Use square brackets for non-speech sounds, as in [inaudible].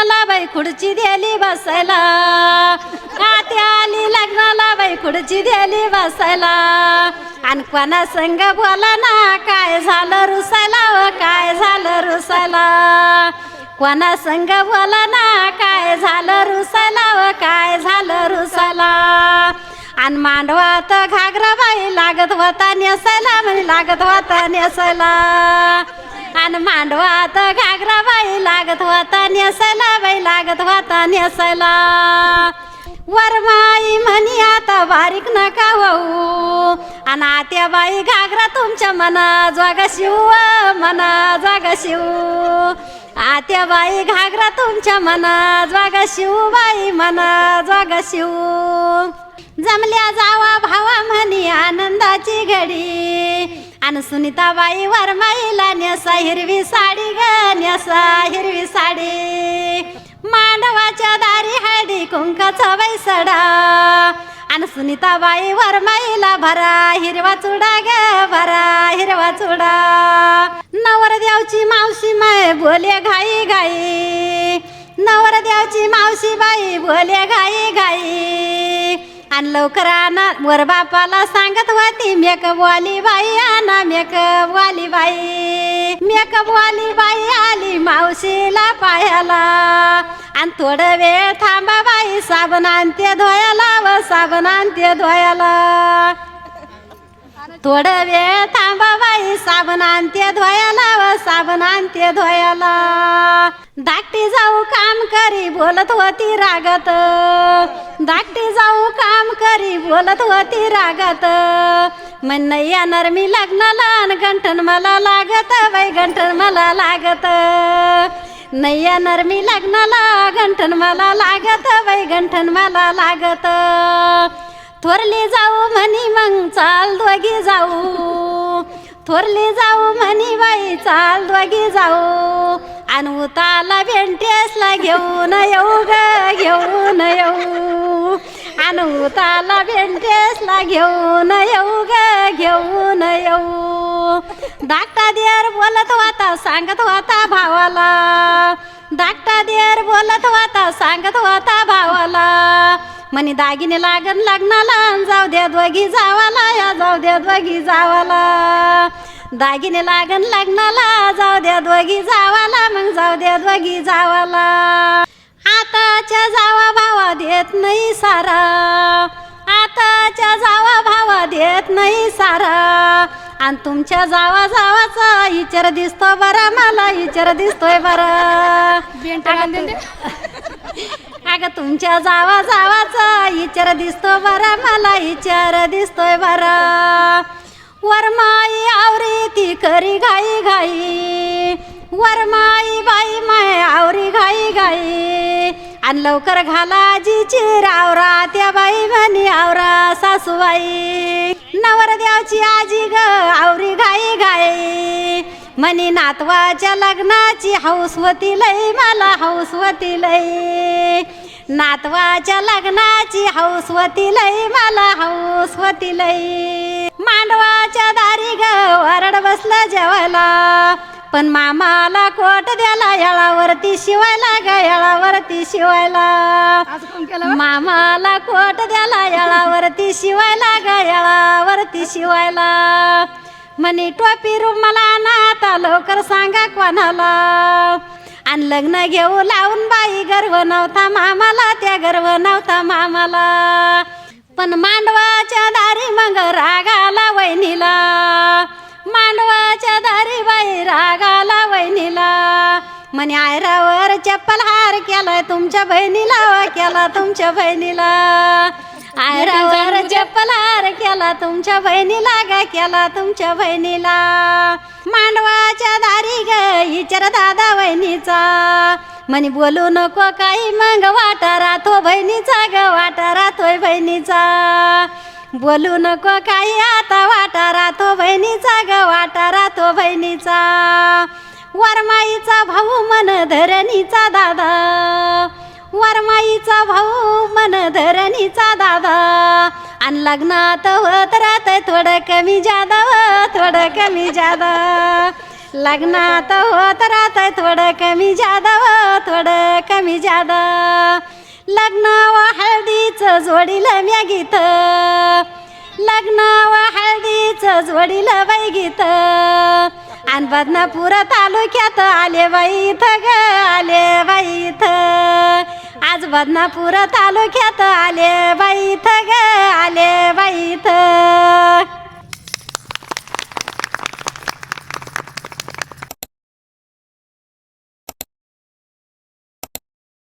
लग्नाला बाई खुडची दिली बसायला. आत्या आली लग्नाला बाई खुडची दिली बसायला. आणि कोणा संग बोला ना काय झालं रुसायला व काय झालं रुसायला. कोणा संग बोला ना काय झालं रुसायला व काय झालं रुसायला. आणि मांडवात घागरा बाई लागत होता नेसायला म्हणजे लागत होता नेसायला. आणि मांडवात घागरा बाई लागत होता नेसायला बाई लागत होता नेसायला वरमाई म्हणी आता बारीक नका वाहू. आणि आत्या बाई घागरा तुमच्या मना जागा शिव मना जागा शिव. आत्या बाई घागरा तुमच्या मना जागा शिव बाई मना जागा शिव. जमल्या जावा भावा म्हणी आनंदाची घडी. आणि सुनीताबाई वरमाईला नेसा हिरवी साडी ग नेसा हिरवी साडी. मांडवाच्या दारी हळदी कुंकाचा वैसडा आणि सुनीताबाई वरमाईला भरा हिरवा चुडा ग भरा हिरवा चुडा. नवरदेवची मावशी माय बोले घाई घाई. नवरदेवची मावशी बाई बोले घाई घाई. आणि लवकर आणा. वर बापाला सांगत होती मेकअप वाली बाई आणा मेकअप वाली बाई. मेकअप वाली बाई आली मावशीला पायाला. आणि थोडं वेळ थांबा बाई साबण आणते धोयाला व साबण आणते धुयाला थोडं वेळ थांबा बाई साबण आणते धुयाला व साबण आणते धुयाला धाकटी जाऊ काम करी बोलत होती रागत. धाकटी जाऊ काम करी बोलत होती रागत. म्हण येणार मी लग्नाला आणि गंठन मला लागत बाई गंठन मला लागत. नाही येणार मी लग्नाला गंठन मला लागत बाई गंठन मला लागत. थोरली जाऊ म्हणी मग चाल दोघी जाऊ. थोरली जाऊ म्हणी बाई चाल दोघी जाऊ. आणि उताला भेंटेसला घेऊन येऊ ग घेऊन येऊ. आणि उताला भेंटेसला घेऊन येऊ ग घेऊन येऊ. धाकटा देर बोलत होता सांगत होता भावाला. धाकटा देर बोलत होता सांगत होता भावाला. म्हणे दागिने लागन लग्नाला जाऊ द्या दोघी जावाला या जाऊ द्या दोघी जावाला. दागिने लागन लग्नाला जाऊ द्या दोघी जावाला मग जाऊ द्या दोघी जावाला. आताच्या जावा भावा देत नाही सारा. आताच्या जावा भावा देत नाही सारा. आणि तुमच्या जावा जावाचा विचार दिसतो बरा मला विचार दिसतोय बरा. [laughs] अगं तुमच्या जावा जावाचा इचार दिसतो बरा मला इचार दिसतोय बरा. वरमाई आवरी ती करी घाई घाई वरमाई बाई माय आवरी घाई घाई आणि लवकर घाला आजीची रावरा त्या बाई म्हणी आवरा सासूबाई. नवरदेवची आजी ग आवरी घाई घाई म्हणी नातवाच्या लग्नाची हौसवती लई मला हौसवती लई. नातवाच्या लग्नाची हौस होती लई मला हौस होती लई. मांडवाच्या दारी ग वरड बसलं जेवायला. पण मामाला कोट द्याला येळावरती शिवायला ग येळावरती शिवायला. मामाला कोट द्याला येळावरती शिवायला ग येळावरती शिवायला. म्हणे टोपी रुमाला ना आता लवकर सांगा कोणाला. आणि लग्न घेऊ लावून बाई गर्व नव्हता मामाला त्या गर्व नव्हता मामाला. पण मांडवाच्या दारी मग रागाला वहिनीला. मांडवाच्या दारी बाई रागाला वहिनीला. म्हणे आयरावर चप्पल हार केलाय तुमच्या बहिणीला व केला तुमच्या बहिणीला. आयरावर चप्पल हार केला तुमच्या बहिणीला ग केला तुमच्या बहिणीला. मांडवाच्या दारी ग विचार दादा वहिनीचा. म्हणे बोलू नको काही मग वाटा राहतो बहिणीचा ग वाटा राहतोय बहिणीचा. बोलू नको काही आता वाटा राहतो बहिणीचा ग वाटा राहतो बहिणीचा. वरमाईचा भाऊ मन धरणीचा दादा. वरमाईचा भाऊ मन धरणीचा दादा आणि लग्नात होत थोडं कमी जादा थोडं कमी जादा. लग्नात होत थोडं कमी जादा थोडं कमी जादा. लग्न व हळदीचं जोडीलं म्या गीत लग्न व हळदीचं जोडीलं बाई गीत आणि बदनापूर तालुक्यात आले बाई इथं ग आले बाई इथं. आज बदनापूर तालुक्यात आले बाई थग ग आले